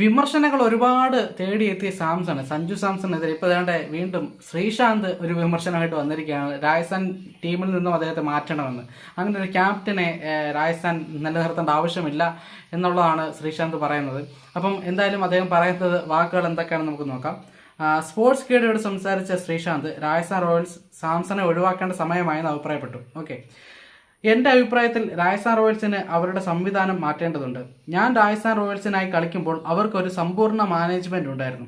വിമർശനങ്ങൾ ഒരുപാട് തേടിയെത്തിയ സാംസൺ സഞ്ജു സാംസണെതിരെ ഇപ്പോൾ ഏതാണ്ട് വീണ്ടും ശ്രീശാന്ത് ഒരു വിമർശനമായിട്ട് വന്നിരിക്കുകയാണ്. രാജസ്ഥാൻ ടീമിൽ നിന്നും അദ്ദേഹത്തെ മാറ്റണമെന്ന്. അങ്ങനെ ഒരു ക്യാപ്റ്റനെ രാജസ്ഥാൻ നിലനിർത്തേണ്ട ആവശ്യമില്ല എന്നുള്ളതാണ് ശ്രീശാന്ത് പറയുന്നത്. അപ്പം എന്തായാലും അദ്ദേഹം പറയുന്നത് വാക്കുകൾ എന്തൊക്കെയാണെന്ന് നമുക്ക് നോക്കാം. സ്പോർട്സ് ഗൈഡോട് സംസാരിച്ച ശ്രീശാന്ത് രാജസ്ഥാൻ റോയൽസ് സാംസണെ ഒഴിവാക്കേണ്ട സമയമായെന്ന് അഭിപ്രായപ്പെട്ടു. ഓക്കെ. എന്റെ അഭിപ്രായത്തിൽ രാജസ്ഥാൻ റോയൽസിന് അവരുടെ സംവിധാനം മാറ്റേണ്ടതുണ്ട്. ഞാൻ രാജസ്ഥാൻ റോയൽസിനായി കളിക്കുമ്പോൾ അവർക്കൊരു സമ്പൂർണ മാനേജ്മെന്റ് ഉണ്ടായിരുന്നു.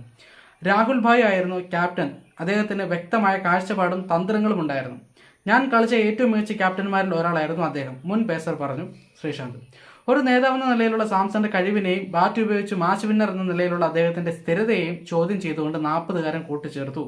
രാഹുൽ ഭായ് ആയിരുന്നു ക്യാപ്റ്റൻ അദ്ദേഹത്തിന് വ്യക്തമായ കാഴ്ചപ്പാടും തന്ത്രങ്ങളും ഉണ്ടായിരുന്നു. ഞാൻ കളിച്ച ഏറ്റവും മികച്ച ക്യാപ്റ്റന്മാരിൽ ഒരാളായിരുന്നു അദ്ദേഹം മുൻ പേസർ പറഞ്ഞു ശ്രീശാന്ത്. ഒരു നേതാവെന്ന നിലയിലുള്ള സാംസന്റെ കഴിവിനെയും ബാറ്റ് ഉപയോഗിച്ച് മാച്ച് വിന്നർ എന്ന നിലയിലുള്ള അദ്ദേഹത്തിന്റെ സ്ഥിരതയെയും ചോദ്യം ചെയ്തുകൊണ്ട് നാൽപ്പതുകാരൻ കൂട്ടിച്ചേർത്തു.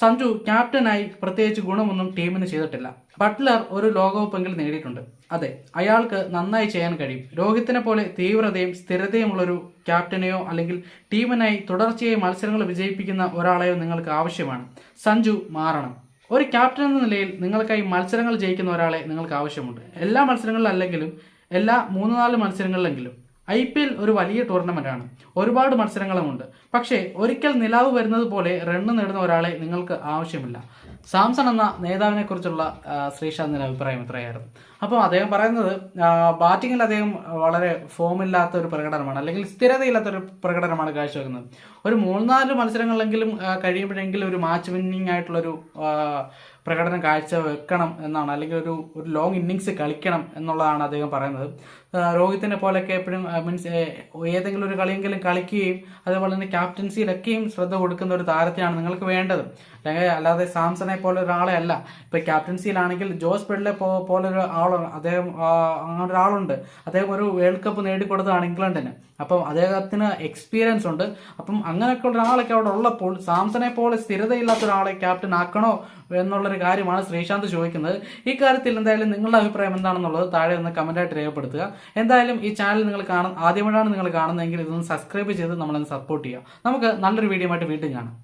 സഞ്ജു ക്യാപ്റ്റനായി പ്രത്യേകിച്ച് ഗുണമൊന്നും ടീമിന് ചെയ്തിട്ടില്ല. ബട്ട്ലർ ഒരു ലോകകപ്പെങ്കിലും നേടിയിട്ടുണ്ട്. അതെ അയാൾക്ക് നന്നായി ചെയ്യാൻ കഴിയും. രോഹിത്തിനെ പോലെ തീവ്രതയും സ്ഥിരതയുമുള്ളൊരു ക്യാപ്റ്റനെയോ അല്ലെങ്കിൽ ടീമിനായി തുടർച്ചയായി മത്സരങ്ങൾ വിജയിപ്പിക്കുന്ന ഒരാളെയോ നിങ്ങൾക്ക് ആവശ്യമാണ്. സഞ്ജു മാറണം. ഒരു ക്യാപ്റ്റൻ എന്ന നിലയിൽ നിങ്ങൾക്കായി മത്സരങ്ങൾ ജയിക്കുന്ന ഒരാളെ നിങ്ങൾക്ക് ആവശ്യമുണ്ട്. എല്ലാ മത്സരങ്ങളിലല്ലെങ്കിലും എല്ലാ മൂന്ന് നാല് മത്സരങ്ങളിലെങ്കിലും ഐ പി എൽ ഒരു വലിയ ടൂർണമെന്റ് ആണ് ഒരുപാട് മത്സരങ്ങളുമുണ്ട്. പക്ഷേ ഒരിക്കൽ നിലാവ് വരുന്നത് പോലെ റണ്ണ് നേടുന്ന ഒരാളെ നിങ്ങൾക്ക് ആവശ്യമില്ല. സാംസൺ എന്ന നേതാവിനെ കുറിച്ചുള്ള ശ്രീശാന്തിന്റെ അഭിപ്രായം ഇത്രയായിരുന്നു. അപ്പോൾ അദ്ദേഹം പറയുന്നത് ബാറ്റിങ്ങിൽ അദ്ദേഹം വളരെ ഫോമില്ലാത്ത ഒരു പ്രകടനമാണ് അല്ലെങ്കിൽ സ്ഥിരതയില്ലാത്ത ഒരു പ്രകടനമാണ് കാഴ്ചവെക്കുന്നത്. ഒരു മൂന്നാൽ മത്സരങ്ങളിലെങ്കിലും കഴിയുമ്പോഴെങ്കിലും ഒരു മാച്ച് വിന്നിങ് ആയിട്ടുള്ളൊരു പ്രകടനം കാഴ്ച വെക്കണം എന്നാണ് അല്ലെങ്കിൽ ഒരു ഒരു ലോങ് ഇന്നിങ്സ് കളിക്കണം എന്നുള്ളതാണ് അദ്ദേഹം പറയുന്നത്. രോഹിത്തിനെ പോലെയൊക്കെ എപ്പോഴും മീൻസ് ഏതെങ്കിലും ഒരു കളിയെങ്കിലും കളിക്കുകയും അതേപോലെ തന്നെ ക്യാപ്റ്റൻസിയിലൊക്കെയും ശ്രദ്ധ കൊടുക്കുന്ന ഒരു താരത്തെയാണ് നിങ്ങൾക്ക് വേണ്ടത്. അല്ലെങ്കിൽ അല്ലാതെ സാംസണെ പോലെ ഒരാളെ അല്ല. ഇപ്പൊ ക്യാപ്റ്റൻസിയിലാണെങ്കിൽ ജോസ് ബെഡ്ലെ പോലെ ഒരു ആളാണ്. അദ്ദേഹം അങ്ങനെ ഒരാളുണ്ട്. അദ്ദേഹം ഒരു വേൾഡ് കപ്പ് നേടിക്കൊടുത്തതാണ് ഇംഗ്ലണ്ടിന്. അപ്പം അദ്ദേഹത്തിന് എക്സ്പീരിയൻസ് ഉണ്ട്. അപ്പം അങ്ങനെയൊക്കെ ഒരാളൊക്കെ അവിടെ ഉള്ളപ്പോൾ സാംസണെ പോലെ സ്ഥിരതയില്ലാത്ത ഒരാളെ ക്യാപ്റ്റൻ ആക്കണോ എന്നുള്ളൊരു കാര്യമാണ് ശ്രീശാന്ത് ചോദിക്കുന്നത്. ഈ കാര്യത്തിൽ എന്തായാലും നിങ്ങളുടെ അഭിപ്രായം എന്താണെന്നുള്ളത് താഴെ ഒന്ന് കമന്റായിട്ട് രേഖപ്പെടുത്തുക. എന്തായാലും ഈ ചാനൽ നിങ്ങൾ കാണുന്ന ആദ്യമായിട്ടാണ് നിങ്ങൾ കാണുന്നതെങ്കിൽ ഇതൊന്ന് സബ്സ്ക്രൈബ് ചെയ്ത് നമ്മളൊന്ന് സപ്പോർട്ട് ചെയ്യുക. നമുക്ക് നല്ലൊരു വീഡിയോ ആയിട്ട് വീണ്ടും കാണാം.